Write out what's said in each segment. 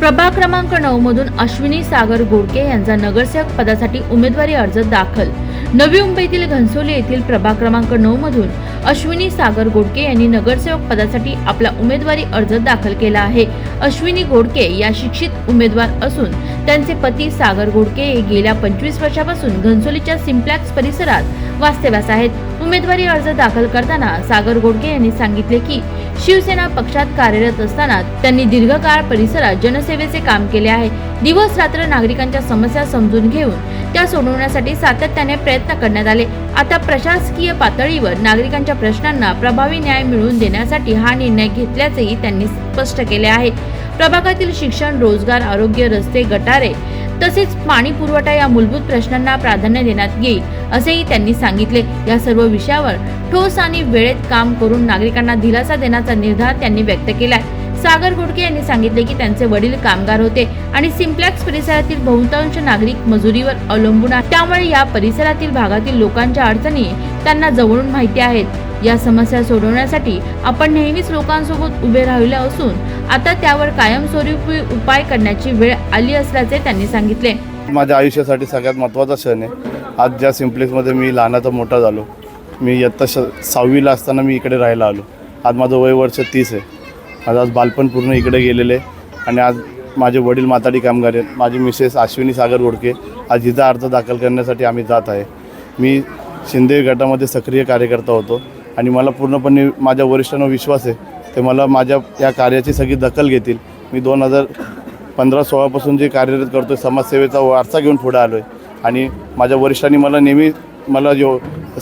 प्रभाग क्रमांक नऊ मधून अश्विनी सागर गोडके यांचा नगरसेवक पदासाठी उमेदवारी अर्ज दाखल. नवी मुंबईतील घनसोली येथील प्रभाग क्रमांक नऊ मधून अश्विनी सागर गोडके यांनी नगरसेवक पदासाठी आपला उमेदवारी अर्ज दाखल केला आहे. अश्विनी गोडके या शिक्षित उमेदवार असून त्यांचे पती सागर गोडके हे गेल्या पंचवीस वर्षापासून घनसोलीच्या सिम्प्लॅक्स परिसरात वास्तव्यास आहेत. उमेदवारी अर्ज दाखल करताना सागर गोडके यांनी सांगितले की शिवसेना पक्षात कार्यरत असताना त्यांनी दीर्घकाळ परिसरात जनसेवेचे काम केले आहे. दिवस रात्र नागरिकांच्या समस्या समजून घेऊन त्या सोडवण्यासाठी सातत्याने प्रयत्न करण्यात आले. आता प्रशासकीय पातळीवर नागरिकांच्या प्रश्नांना प्रभावी न्याय मिळवून देण्यासाठी हा निर्णय घेतल्याचेही त्यांनी स्पष्ट केले आहे. प्रभागातील शिक्षण रोजगार आरोग्य रस्ते गटारे तसेच पाणी पुरवठा या मूलभूत प्रश्नांना प्राधान्य देण्यात येईल असेही त्यांनी सांगितले. या सर्व विषयावर ठोस आणि वेळेत काम करून नागरिकांना दिलासा देण्याचा निर्धार त्यांनी व्यक्त केलाय. सागर गुडके यांनी सांगितले की त्यांचे वडील कामगार होते आणि सिम्प्लॅक्स परिसरातील बहुतांश नागरिक मजुरीवर अवलंबून आहेत. त्यामुळे या परिसरातील भागातील लोकांच्या अडचणी त्यांना जवळून माहिती आहेत. या समस्या सोडवण्यासाठी आपण नेहमीच लोकांसोबत उभे राहिले असून आता त्यावर कायमस्वरूपी उपाय करण्याची वेळ आली असल्याचे त्यांनी सांगितले. माझ्या आयुष्यासाठी सगळ्यात महत्त्वाचा क्षण आहे. आज ज्या सिम्प्लेक्समध्ये मी लहानाचा मोठा झालो. मी इयत्ता श सहावीला असताना मी इकडे राहायला आलो. आज माझं वय वर्ष तीस आहे. माझं आज बालपण पूर्ण इकडे गेलेलं आहे. आणि आज माझे वडील माताडी कामगार आहेत. माझी मिसेस अश्विनी सागर गोडके आज हिचा अर्ज दाखल करण्यासाठी आम्ही जात आहे. मी शिंदे गटामध्ये सक्रिय कार्यकर्ता होतो. आणि मला पूर्णपणे माझ्या वरिष्ठांवर विश्वास आहे ते मला माझ्या या कार्याची सगळी दखल घेतील. मी दोन हजार पंधरा सोळापासून जे कार्यरत करतो आहे समाजसेवेचा वारसा घेऊन पुढे आलो आहे आणि माझ्या वरिष्ठांनी मला नेहमी मला जो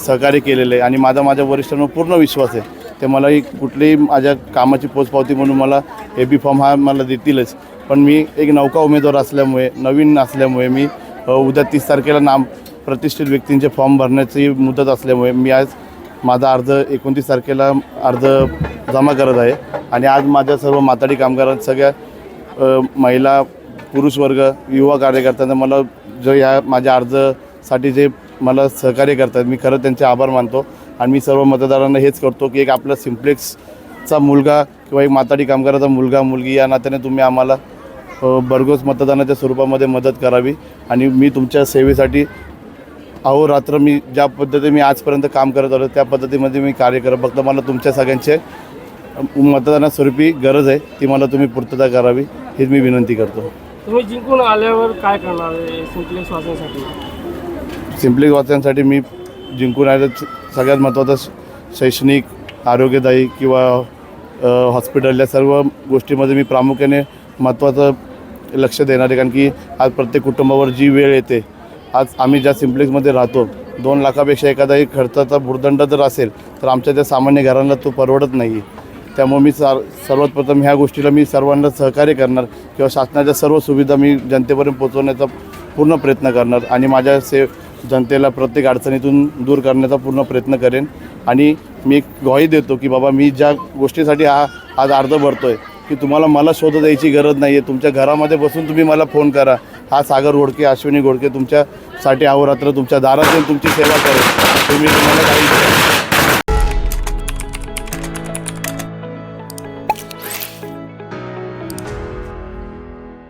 सहकार्य केलेलं आहे आणि माझा माझ्या वरिष्ठांवर पूर्ण विश्वास आहे ते मलाही कुठलीही माझ्या कामाची पोचपावती म्हणून मला ए बी फॉर्म हा मला देतीलच. पण मी एक नौका उमेदवार असल्यामुळे नवीन असल्यामुळे मी उद्या तीस तारखेला नाम प्रतिष्ठित व्यक्तींचे फॉर्म भरण्याची मुदत असल्यामुळे मी आज माझा अर्ज एकोणतीस तारखेला अर्ज जमा करत आहे. आणि आज माझ्या सर्व माताडी कामगारांत सगळ्या महिला पुरुष वर्ग युवा कार्यकर्त्यांना मला जो ह्या माझ्या अर्जासाठी जे मला सहकार्य करतात मी खरं त्यांचे आभार मानतो. आणि मी सर्व मतदारांना हेच करतो की एक आपला सिम्प्लेक्सचा मुलगा किंवा एक माताडी कामगाराचा मुलगा मुलगी या नात्याने तुम्ही आम्हाला भरघोस मतदानाच्या स्वरूपामध्ये मदत करावी. आणि मी तुमच्या सेवेसाठी अहोरात्र मी ज्या पद्धतीने मी आजपर्यंत काम करत आलो त्या पद्धतीमध्ये मी कार्य करत फक्त मला तुमच्या सगळ्यांचे मतदानास्वरूपी गरज आहे ती मला तुम्ही पूर्तता करावी हीच मी विनंती करतो. तुम्ही जिंकून आल्यावर काय करणार आहे सिम्पलेक्स वाचण्यासाठी मी जिंकून आलं सगळ्यात महत्त्वाचं शैक्षणिक आरोग्यदायी किंवा हॉस्पिटल या सर्व गोष्टीमध्ये मी प्रामुख्याने महत्त्वाचं लक्ष देणार आहे कारण की आज प्रत्येक कुटुंबावर जी वेळ येते आज आम्ही ज्या सिम्प्लेक्समध्ये राहतो दोन लाखापेक्षा एखादाही खर्चाचा भूर्दंड जर असेल तर आमच्या त्या सामान्य घरांना तो परवडत नाही. आहे त्यामुळे मी सार सर्वात प्रथम ह्या गोष्टीला मी सर्वांना सहकार्य करणार किंवा शासनाच्या सर्व सुविधा मी जनतेपर्यंत पोहोचवण्याचा पूर्ण प्रयत्न करणार आणि माझ्या से जनतेला प्रत्येक अडचणीतून दूर करण्याचा पूर्ण प्रयत्न करेन. आणि मी एक ग्वाही देतो की बाबा मी ज्या गोष्टीसाठी हा आज अर्ज भरतो आहे की तुम्हाला मला शोध द्यायची गरज नाही आहे तुमच्या घरामध्ये बसून तुम्ही मला फोन करा. हा सागर घोडके अश्विनी घोडके तुमच्यासाठी अहोरात्र तुमच्या दारात येऊन तुमची सेवा करेल. तुम्ही तुम्हाला काही